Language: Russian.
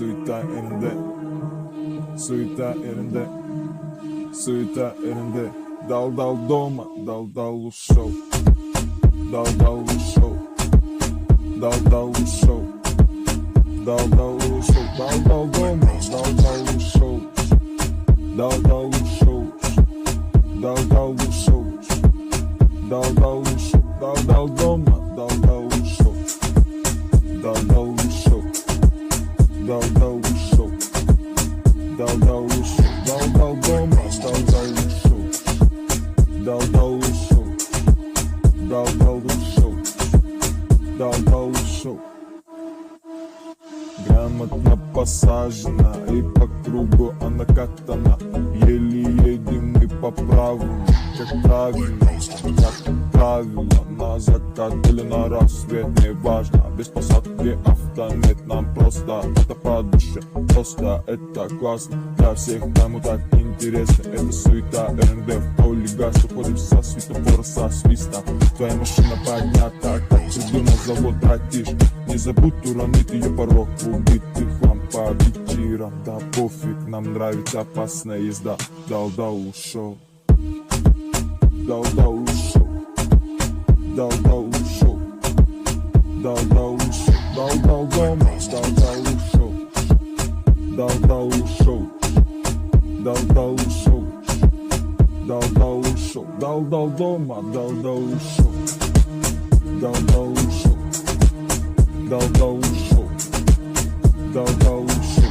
Suita elinde Suita elinde Suita elinde Dal dal doma Dal dal show Dal dal show Dal dal show Dal dal show Dal dal doma Dal dal show Dal dal show Dal dal show Dal dal show Dal Dal Dal dal show Dal dal show Dal dal doma Dal dal show Dal dal show Дал дал шоу, дал дал шоу. Грамотно посажена и по кругу она катана Еле по правилам, как правильно, как правило На закат или на рассвет, не важно Без посадки автомет нам просто Это по душе, просто это классно. Для всех кому так интересно. Это суета, РНД в поле газ Уходим со светофора, со свистом Твоя машина поднята, братиш Не забудь уронить ее порог. Убитый хлам по вечерам. Да пофиг, нам нравится опасная езда. Дал-дал ушел Дал-дал ушел Дал-дал ушел Дал-дал ушел Дал-дал дома. Дал-дал ушел Дал-дал ушел Дал-дал ушел Дал-дал ушел Дал-дал дома. Дал-дал ушел Дал-дал ушел